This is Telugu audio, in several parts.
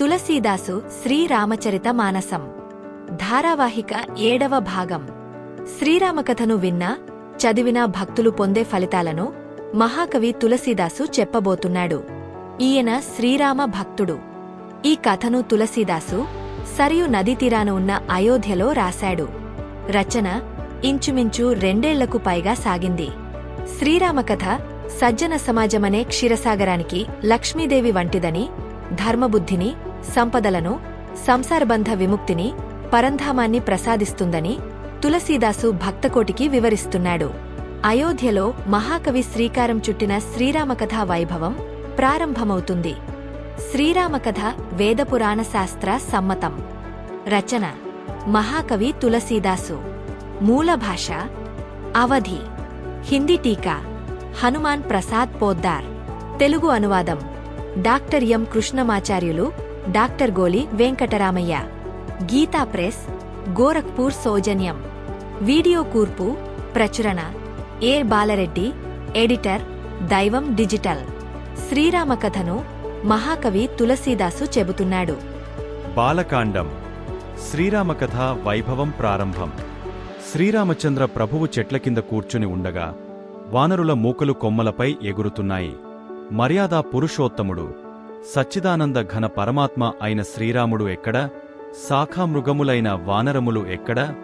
తులసీదాసు శ్రీరామచరిత మానసం. ధారావాహిక ఏడవ భాగం. శ్రీరామకథను విన్నా చదివిన భక్తులు పొందే ఫలితాలను మహాకవి తులసీదాసు చెప్పబోతున్నాడు. ఈయన శ్రీరామ భక్తుడు. ఈ కథను తులసీదాసు సరియు నదీతీరాన ఉన్న అయోధ్యలో రాశాడు. రచన ఇంచుమించు రెండేళ్ళకు పైగా సాగింది. శ్రీరామకథ సజ్జన సమాజమనే క్షీరసాగరానికి లక్ష్మీదేవి వంటిదని ధర్మబుద్ధిని సంపదలను సంసారబంధ విముక్తిని పరంధామాన్ని ప్రసాదిస్తుందని తులసీదాసు భక్తకోటికి వివరిస్తున్నాడు. అయోధ్యలో మహాకవి శ్రీకారం చుట్టిన శ్రీరామకథా వైభవం ప్రారంభమవుతుంది. శ్రీరామకథ వేదపురాణ శాస్త్ర సమ్మతం. రచన మహాకవి తులసీదాసు. మూల భాష అవధి. హిందీ టీకా. హనుమాన్ ప్రసాద్ పోద్దార్. తెలుగు అనువాదం. Doctor M Krishnamacharyulu doctor Goli Venkataramaiah. Geeta press Gorakhpur సౌజన్యం. Video కూర్పు ప్రచురణ ఏ బాలరెడ్డి ఎడిటర్ దైవం డిజిటల్. శ్రీరామకథను మహాకవి తులసీదాసు చెబుతున్నాడు. బాలకాండం శ్రీరామకథ వైభవం ప్రారంభం. శ్రీరామచంద్ర ప్రభువు చెట్ల కింద కూర్చుని ఉండగా వానరుల మూకలు కొమ్మలపై ఎగురుతున్నాయి. మర్యాదా పురుషోత్తముడు. సచ్చిదానంద ఘన పరమాత్మ అయిన శ్రీరాముడు ఎక్కడ? శాఖామృగములైన వానరములు ఎక్కడ?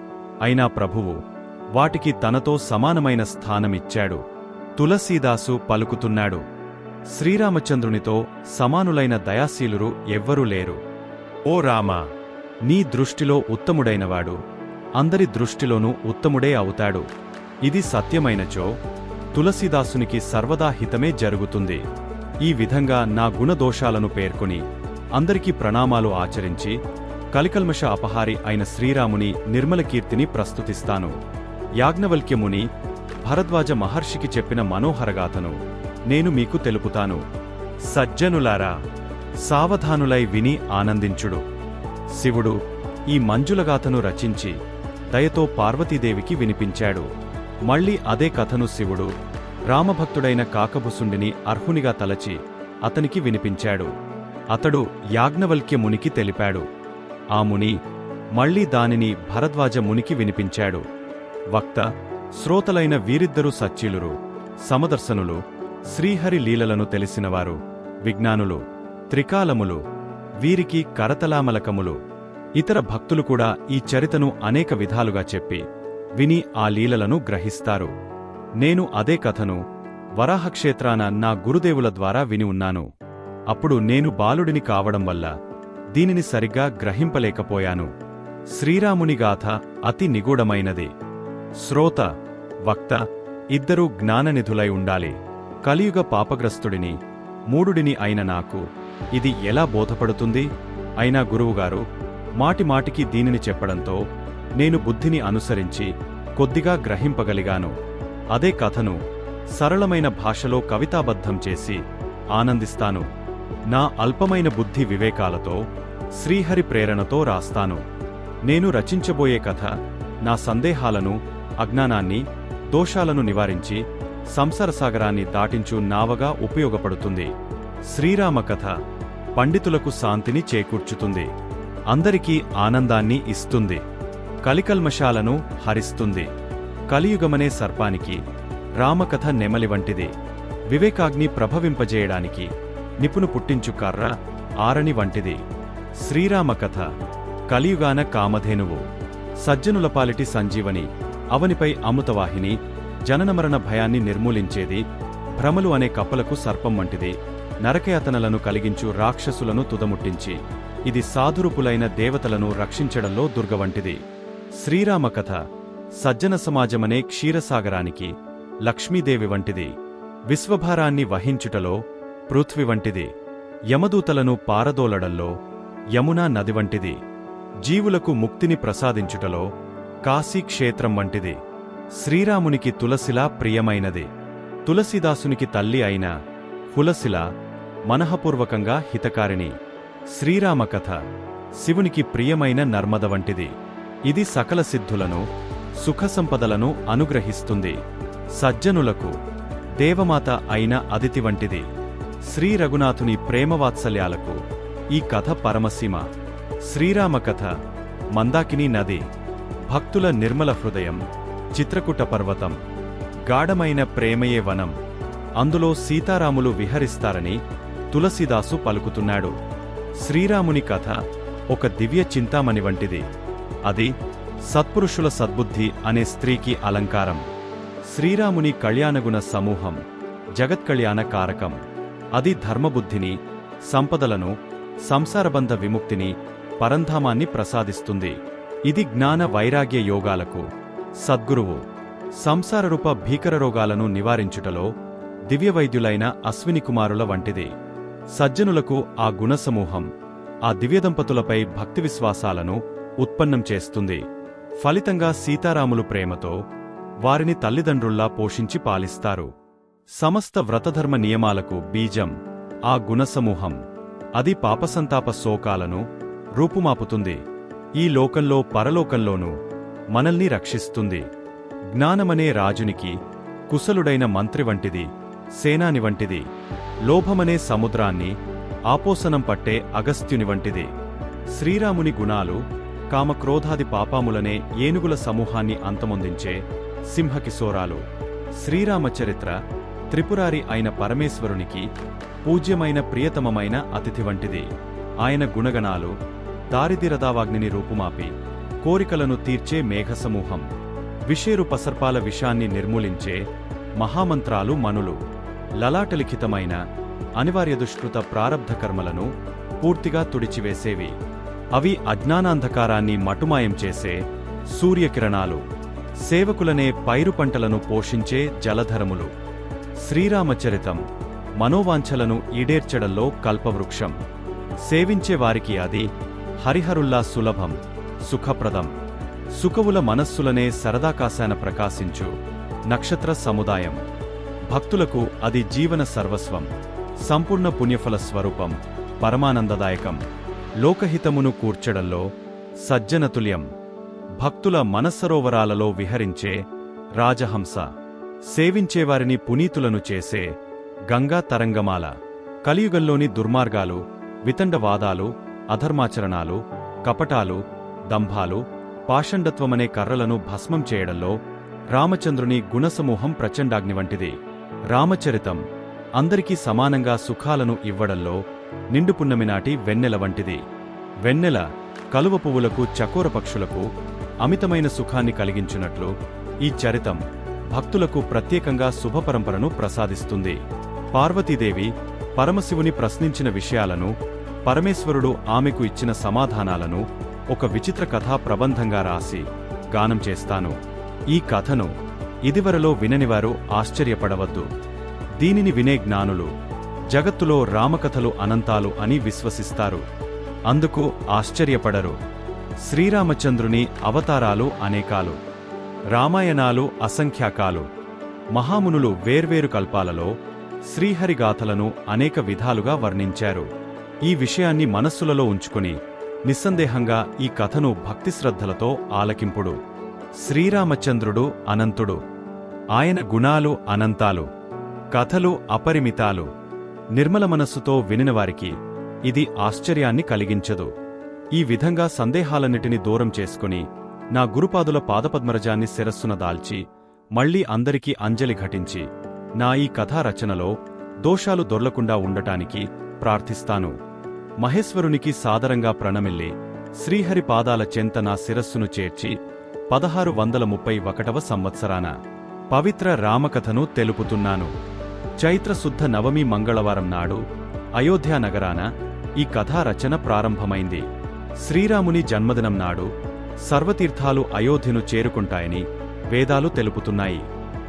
అయినా ప్రభువు వాటికి తనతో సమానమైన స్థానమిచ్చాడు. తులసీదాసు పలుకుతున్నాడు. శ్రీరామచంద్రునితో సమానులైన దయాశీలురు ఎవ్వరూ లేరు. ఓ రామా నీ దృష్టిలో ఉత్తముడైనవాడు. అందరి దృష్టిలోనూ ఉత్తముడే అవుతాడు. ఇది సత్యమైనచో? తులసిదాసునికి సర్వదా హితమే జరుగుతుంది. ఈ విధంగా నా గుణదోషాలను పేర్కొని అందరికీ ప్రణామాలు ఆచరించి కలికల్మష అపహారి అయిన శ్రీరాముని నిర్మలకీర్తిని ప్రస్తుతిస్తాను. యాజ్ఞవల్క్యముని భరద్వాజ మహర్షికి చెప్పిన మనోహరగాథను నేను మీకు తెలుపుతాను. సజ్జనులారా సావధానులై విని ఆనందించుడు. శివుడు ఈ మంజులగాథను రచించి దయతో పార్వతీదేవికి వినిపించాడు. మళ్ళీ అదే కథను శివుడు రామభక్తుడైన కాకభుసుండిని అర్హునిగా తలచి అతనికి వినిపించాడు. అతడు యాజ్ఞవల్క్య మునికి తెలిపాడు. ఆ ముని మళ్ళీ దానిని భరద్వాజ మునికి వినిపించాడు. వక్త శ్రోతలైన వీరిద్దరూ సచ్చీలురు సమదర్శనులు శ్రీహరి లీలలను తెలిసినవారు విజ్ఞానులు త్రికాలములు వీరికి కరతలామలకములు. ఇతర భక్తులు కూడా ఈ చరితను అనేక విధాలుగా చెప్పి విని ఆ లీలలను గ్రహిస్తారు. నేను అదే కథను వరాహక్షేత్రాన నా గురుదేవుల ద్వారా విని ఉన్నాను. అప్పుడు నేను బాలుడిని కావడం వల్ల దీనిని సరిగ్గా గ్రహింపలేకపోయాను. శ్రీరాముని గాథ అతి నిగూఢమైనది. శ్రోత వక్త ఇద్దరూ జ్ఞాననిధులై ఉండాలి. కలియుగ పాపగ్రస్తుడిని మూడుడిని అయిన నాకు ఇది ఎలా బోధపడుతుంది? అయినా గురువుగారు మాటిమాటికి దీనిని చెప్పడంతో నేను బుద్ధిని అనుసరించి కొద్దిగా గ్రహింపగలిగాను. అదే కథను సరళమైన భాషలో కవితాబద్ధం చేసి ఆనందిస్తాను. నా అల్పమైన బుద్ధి వివేకాలతో శ్రీహరి ప్రేరణతో రాస్తాను. నేను రచించబోయే కథ నా సందేహాలను అజ్ఞానాన్ని దోషాలను నివారించి సంసారసాగరాన్ని దాటించు నావగా ఉపయోగపడుతుంది. శ్రీరామ కథ పండితులకు శాంతిని చేకూర్చుతుంది. అందరికీ ఆనందాన్ని ఇస్తుంది. కలికల్మషాలను హరిస్తుంది. కలియుగమనే సర్పానికి రామకథ నెమలి వంటిది వివేకాగ్ని ప్రభవింపజేయడానికి నిపుణు పుట్టించు కర్ర ఆరణి వంటిది. శ్రీరామకథ కలియుగాన కామధేనువు సజ్జనులపాలిటి సంజీవని అవనిపై అమృతవాహిని జననమరణ భయాన్ని నిర్మూలించేది భ్రమలు అనే కప్పలకు సర్పం వంటిది నరకయాతనలను కలిగించు రాక్షసులను తుదముట్టించి ఇది సాధురుపులైన దేవతలను రక్షించడంలో దుర్గ వంటిది. శ్రీరామకథ సజ్జన సమాజమనే క్షీరసాగరానికి లక్ష్మీదేవి వంటిది విశ్వభారాన్ని వహించుటలో పృథ్వి వంటిది యమదూతలను పారదోలడంలో యమునా నది వంటిది జీవులకు ముక్తిని ప్రసాదించుటలో కాశీ క్షేత్రం వంటిది శ్రీరామునికి తులసిలా ప్రియమైనది తులసిదాసునికి తల్లి అయిన హులసిల మనఃపూర్వకంగా హితకారిణి శ్రీరామకథ శివునికి ప్రియమైన నర్మద వంటిది ఇది సకల సిద్ధులను సుఖసంపదలను అనుగ్రహిస్తుంది. సజ్జనులకు దేవమాత అయిన అదితి వంటిది. శ్రీ రఘునాథుని ప్రేమవాత్సల్యాలకు ఈ కథ పరమసీమ. శ్రీరామ కథ మందాకిని నది భక్తుల నిర్మల హృదయం చిత్రకూట పర్వతం గాఢమైన ప్రేమయే వనం అందులో సీతారాములు విహరిస్తారని తులసిదాసు పలుకుతున్నాడు. శ్రీరాముని కథ ఒక దివ్య చింతామణి వంటిది. అది సత్పురుషుల సద్బుద్ధి అనే స్త్రీకి అలంకారం. శ్రీరాముని కళ్యాణగుణ సమూహం జగత్కళ్యాణ కారకం. అది ధర్మబుద్ధిని సంపదలను సంసారబంధ విముక్తిని పరంధామాన్ని ప్రసాదిస్తుంది. ఇది జ్ఞాన వైరాగ్య యోగాలకు సద్గురువు సంసారరూప భీకర రోగాలను నివారించుటలో దివ్యవైద్యులైన అశ్విని కుమారుల వంటిది. సజ్జనులకు ఆ గుణసమూహం ఆ దివ్యదంపతులపై భక్తి విశ్వాసాలను ఉత్పన్నం చేస్తుంది. ఫలితంగా సీతారాములు ప్రేమతో వారిని తల్లిదండ్రుల్లా పోషించి పాలిస్తారు. సమస్త వ్రతధర్మ నియమాలకు బీజం ఆ గుణసమూహం అది పాపసంతాప శోకాలను రూపుమాపుతుంది. ఈ లోకంలో పరలోకంలోనూ మనల్ని రక్షిస్తుంది. జ్ఞానమనే రాజునికి కుశలుడైన మంత్రి వంటిది సేనాని వంటిది లోభమనే సముద్రాన్ని ఆపోసనం పట్టే అగస్త్యుని వంటిది. శ్రీరాముని గుణాలు కామక్రోధాది పాపాములనే ఏనుగుల సమూహాన్ని అంతమొందించే సింహకిశోరాలు. శ్రీరామచరిత్ర త్రిపురారి అయిన పరమేశ్వరునికి పూజ్యమైన ప్రియతమమైన అతిథి వంటిది. ఆయన గుణగణాలు దారిదిరదావాగ్నిని రూపుమాపి కోరికలను తీర్చే మేఘసమూహం విషేరు పసర్పాల విషాన్ని నిర్మూలించే మహామంత్రాలు మనులు. లలాటలిఖితమైన అనివార్య దుష్కృత ప్రారబ్ధ కర్మలను పూర్తిగా తుడిచివేసేవి. అవి అజ్ఞానాంధకారాన్ని మటుమాయం చేసే సూర్యకిరణాలు సేవకులనే పైరు పంటలను పోషించే జలధరములు. శ్రీరామచరితం మనోవాంఛలను ఈడేర్చడంలో కల్పవృక్షం. సేవించే వారికి అది హరిహరుల్లా సులభం సుఖప్రదం. సుఖవుల మనస్సులనే సరదాకాశాన ప్రకాశించు నక్షత్ర సముదాయం. భక్తులకు అది జీవన సర్వస్వం సంపూర్ణ పుణ్యఫల స్వరూపం పరమానందదాయకం. లోకహితమును కూర్చడంలో సజ్జనతుల్యం. భక్తుల మనస్సరోవరాలలో విహరించే రాజహంస. సేవించేవారిని పునీతులను చేసే గంగా తరంగమాల. కలియుగంలోని దుర్మార్గాలు వితండవాదాలు అధర్మాచరణాలు కపటాలు దంభాలు పాషండత్వమనే కర్రలను భస్మం చేయడంలో రామచంద్రుని గుణసమూహం ప్రచండాగ్ని వంటిది. రామచరితం అందరికీ సమానంగా సుఖాలను ఇవ్వడంలో నిండు పున్నమినాటి వెన్నెల వంటిది. వెన్నెల కలువ పువ్వులకు చకోర పక్షులకు అమితమైన సుఖాన్ని కలిగించినట్లు ఈ చరితం భక్తులకు ప్రత్యేకంగా శుభపరంపరను ప్రసాదిస్తుంది. పార్వతీదేవి పరమశివుని ప్రశ్నించిన విషయాలను పరమేశ్వరుడు ఆమెకు ఇచ్చిన సమాధానాలను ఒక విచిత్ర కథా ప్రబంధంగా రాసి గానం చేస్తాను. ఈ కథను ఇదివరలో విననివారు ఆశ్చర్యపడవద్దు. దీనిని వినే జ్ఞానులు జగత్తులో రామకథలు అనంతాలు అని విశ్వసిస్తారు. అందుకు ఆశ్చర్యపడరు. శ్రీరామచంద్రుని అవతారాలు అనేకాలు. రామాయణాలు అసంఖ్యాకాలు. మహామునులు వేర్వేరు కల్పాలలో శ్రీహరిగాథలను అనేక విధాలుగా వర్ణించారు. ఈ విషయాన్ని మనస్సులలో ఉంచుకుని నిస్సందేహంగా ఈ కథను భక్తిశ్రద్ధలతో ఆలకింపుడు. శ్రీరామచంద్రుడు అనంతుడు. ఆయన గుణాలు అనంతాలు. కథలు అపరిమితాలు. నిర్మల మనస్సుతో వినినవారికి ఇది ఆశ్చర్యాన్ని కలిగించదు. ఈ విధంగా సందేహాలన్నిటిని దూరం చేసుకుని నా గురుపాదుల పాదపద్మరజాన్ని శిరస్సున దాల్చి మళ్ళీ అందరికీ అంజలి ఘటించి నా ఈ కథా రచనలో దోషాలు దొర్లకుండా ఉండటానికి ప్రార్థిస్తాను. మహేశ్వరునికి సాదరంగా ప్రణమిల్లి శ్రీహరి పాదాల చెంత నా శిరస్సును చేర్చి పదహారు వందల ముప్పై ఒకటవ సంవత్సరాన పవిత్ర రామకథను తెలుపుతున్నాను. చైత్రశుద్ధ నవమి మంగళవారం నాడు అయోధ్య నగరాన ఈ కథా రచన ప్రారంభమైంది. శ్రీరాముని జన్మదినం నాడు సర్వతీర్థాలు అయోధ్యను చేరుకుంటాయని వేదాలు తెలుపుతున్నాయి.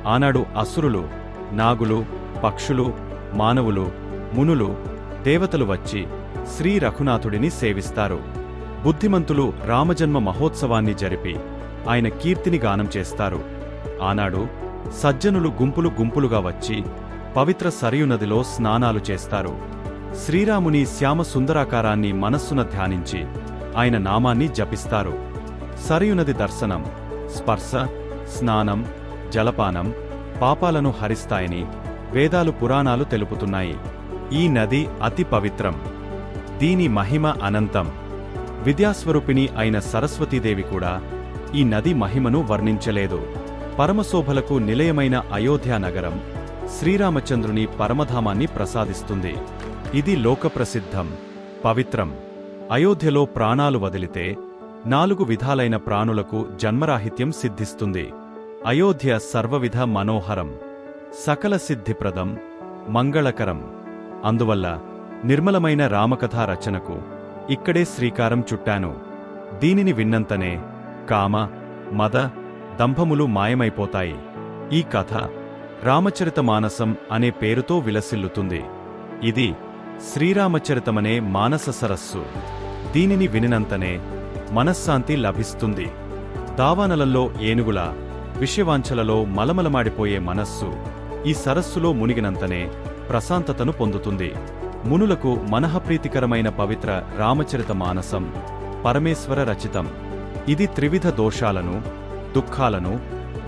ఆనాడు అసురులు నాగులు పక్షులు మానవులు మునులు దేవతలు వచ్చి శ్రీ రఘునాథుడిని సేవిస్తారు. బుద్ధిమంతులు రామజన్మ మహోత్సవాన్ని జరిపి ఆయన కీర్తిని గానం చేస్తారు. ఆనాడు సజ్జనులు గుంపులు గుంపులుగా వచ్చి పవిత్ర సరియు నదిలో స్నానాలు చేస్తారు. శ్రీరాముని శ్యామ సుందరాకారాన్ని మనస్సున ధ్యానించి ఆయన నామాన్ని జపిస్తారు. సరయునది దర్శనం స్పర్శ స్నానం జలపానం పాపాలను హరిస్తాయని వేదాలు పురాణాలు తెలుపుతున్నాయి. ఈ నది అతి పవిత్రం. దీని మహిమ అనంతం. విద్యాస్వరూపిణి అయిన సరస్వతీదేవి కూడా ఈ నది మహిమను వర్ణించలేదు. పరమశోభలకు నిలయమైన అయోధ్య నగరం శ్రీరామచంద్రుని పరమధామాన్ని ప్రసాదిస్తుంది. ఇది లోకప్రసిద్ధం. పవిత్రం. అయోధ్యలో ప్రాణాలు వదిలితే నాలుగు విధాలైన ప్రాణులకు జన్మరాహిత్యం సిద్ధిస్తుంది. అయోధ్య సర్వవిధ మనోహరం. సకల సిద్ధిప్రదం. మంగళకరం. అందువల్ల నిర్మలమైన రామకథా రచనకు ఇక్కడే శ్రీకారం చుట్టాను. దీనిని విన్నంతనే కామ మద దంభములు మాయమైపోతాయి. ఈ కథ రామచరిత మానసం అనే పేరుతో విలసిల్లుతుంది. ఇది శ్రీరామచరితమనే మానస సరస్సు. దీనిని వినినంతనే మనశ్శాంతి లభిస్తుంది. దావానలల్లో ఏనుగుల విషవాంఛలలో మలమలమాడిపోయే మనస్సు ఈ సరస్సులో మునిగినంతనే ప్రశాంతతను పొందుతుంది. మునులకు మనఃప్రీతికరమైన పవిత్ర రామచరిత మానసం పరమేశ్వర రచితం. ఇది త్రివిధ దోషాలను దుఃఖాలను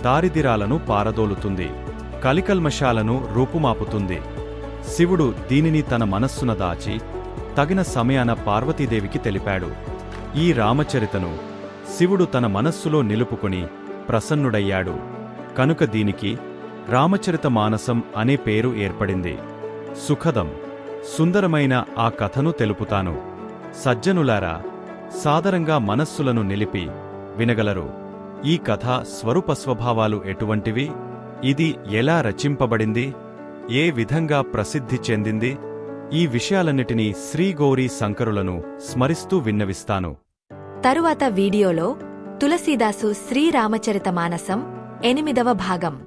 దారిదిరాలను పారదోలుతుంది. కలికల్మషాలను రూపుమాపుతుంది. శివుడు దీనిని తన మనస్సున దాచి తగిన సమయాన పార్వతీదేవికి తెలిపాడు. ఈ రామచరితను శివుడు తన మనస్సులో నిలుపుకొని ప్రసన్నుడయ్యాడు. కనుక దీనికి రామచరిత మానసం అనే పేరు ఏర్పడింది. సుఖదం. సుందరమైన ఆ కథను తెలుపుతాను. సజ్జనులారా సాదరంగా మనస్సులను నిలిపి వినగలరు. ఈ కథ స్వరూప స్వభావాలు ఎటువంటివి? ఇది ఎలా రచింపబడింది? ఏ విధంగా ప్రసిద్ధి చెందింది? ఈ విషయాలన్నిటినీ శ్రీగౌరీ శంకరులను స్మరిస్తూ విన్నవిస్తాను. తరువాత వీడియోలో తులసీదాసు శ్రీరామచరిత మానసం ఎనిమిదవ భాగం.